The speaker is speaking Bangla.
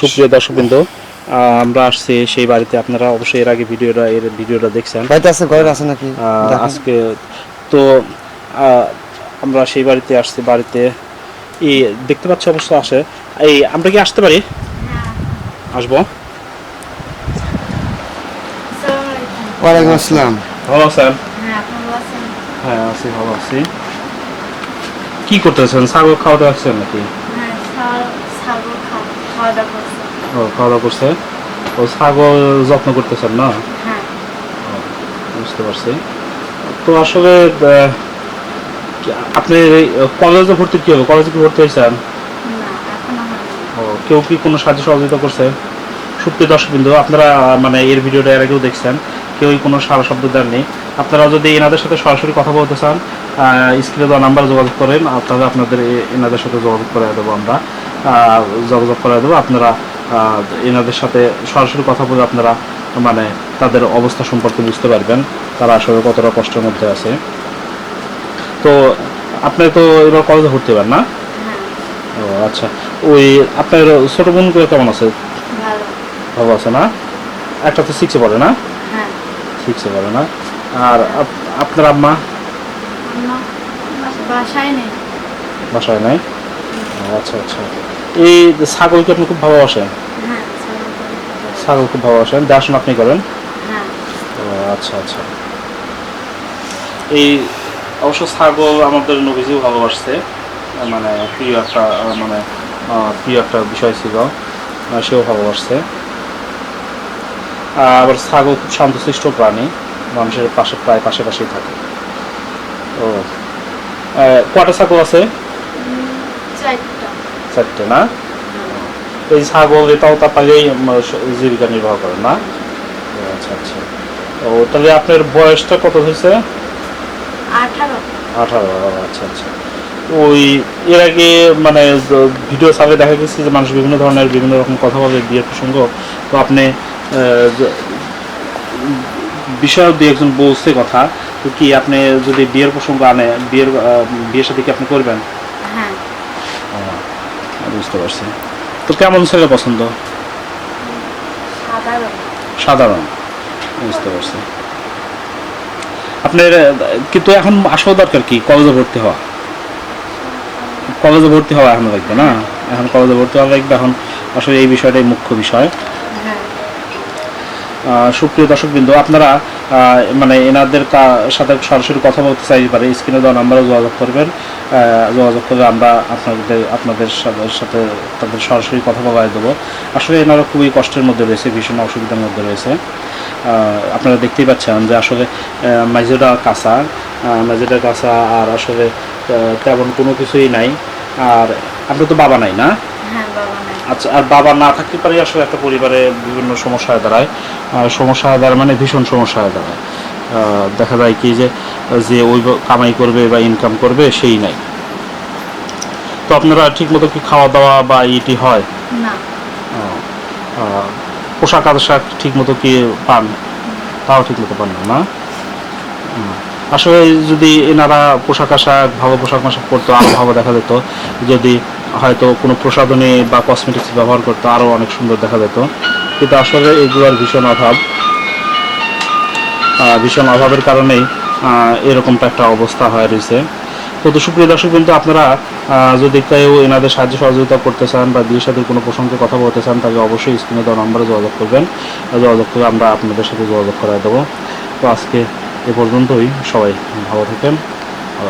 সুপ্রিয় দর্শকবৃন্দ আহ, আমরা আসছি সেই বাড়িতে। আপনারা অবশ্যই এর আগে ভিডিওটা এর ভিডিওটা দেখছেন। বাড়িতে আছে ঘরে আছে নাকি? আজকে তো আহ, আমরা সেই বাড়িতে আসছি বাড়িতে। এই দেখতে পাচ্ছি অবশ্য আসে এই আমরা কি আসতে পারি? আসব। ওয়ালাইকুম আসসালাম। ভালো আছেন? হ্যাঁ, ভালো হ্যাঁ আছি ভালো আছি। কি করতেছেন? ছাগল খাওয়া দাওয়া নাকি? হ্যাঁ, খাওয়া। ও খাওয়া দাওয়া করছে? ও ছাগল যত্ন করতেছেন না? হ্যাঁ, বুঝতে পারছি। তো আসলে আপনি কলেজে ভর্তি কি হবে? কলেজে কি ভর্তি হয়েছেন? না, এখনও হয়নি। ও কেউ কি কোনো সাহায্য সহযোগিতা করছে? সুপ্রিয় দর্শক বিন্দু আপনারা মানে এর ভিডিওটা এর আগেও দেখছেন। কেউই কোনো সারা শব্দ দেননি। আপনারা যদি এনাদের সাথে সরাসরি কথা বলতে চান স্ক্রিনে দেওয়া নাম্বার যোগাযোগ করেন তাহলে আপনাদের এনাদের সাথে যোগাযোগ করে দেবো আমরা। যোগাযোগ করে দেবো। আপনারা এনাদের সাথে সরাসরি কথা বলে আপনারা মানে তাদের অবস্থা সম্পর্কে বুঝতে পারবেন। তারা আসলে কতটা কষ্টের মধ্যে আছে। তো আপনি তো এবার কলেজে ভর্তি হবেন না? হ্যাঁ, ও আচ্ছা। ওই আপনার ছোট বোনগুলো কেমন আছে? ভালো। আছে না? একটা তো সিক্সে পড়ে না? হ্যাঁ, সিক্সে পড়ে না? আর আপনার আম্মা বাসায় নেই। বাসায় নাই? আচ্ছা আচ্ছা। এই ছাগলকে আপনি খুব ভালোবাসেন? হ্যাঁ, ছাগল। খুব ভালোবাসেন। দেখাশোনা আপনি করেন? হ্যাঁ, আচ্ছা আচ্ছা। এই অবশ্য ছাগল আমাদের নবীজিও ভালোবাসছে। মানে প্রিয় একটা মানে প্রিয় একটা বিষয় ছিল। সেও ভালোবাসছে। আবার ছাগল খুব শান্তশিষ্ট প্রাণী। মানুষের পাশে প্রায় পাশে পাশেই থাকে। ও। কটা ছাগল আছে? চারটা। না? এই ছাগল এটাও তা পাইলেই জীবিকা নির্বাহ করে না? আচ্ছা আচ্ছা। ও তাহলে আপনার বয়সটা কত হয়েছে? আঠারো। আচ্ছা আচ্ছা। ওই এর আগে মানে ভিডিও সাবে দেখা গেছে যে মানুষ বিভিন্ন ধরনের বিভিন্ন রকম কথা বলে বিয়ের প্রসঙ্গ। তো আপনি বিষয় দিয়ে একজন বলছে কথা। তো কি আপনি যদি বিয়ের প্রসঙ্গ আনে বিয়ের বিয়ের সাথে কি আপনি করবেন? বুঝতে পারছি। তো কেমন ছেলে পছন্দ? সাধারণ। বুঝতে পারছি। আপনার কিন্তু এখন আসা দরকার কি? কলেজে ভর্তি হওয়া। কলেজে ভর্তি হওয়া এখন লাগবে না? এখন কলেজে ভর্তি হওয়া লাগবে। এখন আসলে এই বিষয়টাই মুখ্য বিষয়। হ্যাঁ, সুপ্রিয় দর্শকবৃন্দ আপনারা মানে এনাদের সাথে সরাসরি কথা বলতে চাইতে পারে স্ক্রিনে দেওয়া নাম্বারে যোগাযোগ করবেন। যোগাযোগ করলে আমরা আপনাদের আপনাদের সাথে তাদের সরাসরি কথা বলাই দেবো। আসলে এনারা খুবই কষ্টের মধ্যে রয়েছে ভীষণ অসুবিধার মধ্যে রয়েছে। আপনারা দেখতেই পাচ্ছেন যে আসলে মাইজোডা কাঁচা মাইজোডা কাঁচা আর আসলে তেমন কোনো কিছুই নাই। আর আপনার তো বাবা নাই না? হ্যাঁ, বাবা। আচ্ছা আর বাবা না থাকতে পারে আসলে একটা পরিবারে বিভিন্ন সমস্যা হয়ে দাঁড়ায়। সমস্যা হয়ে দাঁড়ায় মানে ভীষণ সমস্যা হয়ে দাঁড়ায় দেখা যায় কি যে যে ওই কামাই করবে বা ইনকাম করবে সেই নাই। তো আপনারা ঠিক মতো কি খাওয়া দাওয়া বা ইটি হয়? না, পোশাক আশাক ঠিক মতো কি পান? তাও ঠিক মতো পান না আসলে যদি এনারা পোশাক আশাক ভালো পোশাক আশাক করতো আরও ভালো দেখা যেত। যদি হয়তো কোনো প্রসাধনী বা কসমেটিক্স ব্যবহার করতো আরও অনেক সুন্দর দেখা যেত। কিন্তু আসলে এগুলোর ভীষণ অভাব। ভীষণ অভাবের কারণেই এরকমটা একটা অবস্থা হয়ে রয়েছে। তো সুপ্রিয় দর্শক কিন্তু আপনারা যদি কেউ এনাদের সাহায্য সহযোগিতা করতে চান বা বিয়ের সাথে কোনো প্রসঙ্গে কথা বলতে চান তাহলে অবশ্যই স্ক্রিনে দেওয়া নম্বরে যোগাযোগ করবেন। যোগাযোগ করে আমরা আপনাদের সাথে যোগাযোগ করায় দেবো। তো আজকে এ পর্যন্তই। সবাই ভালো থাকেন।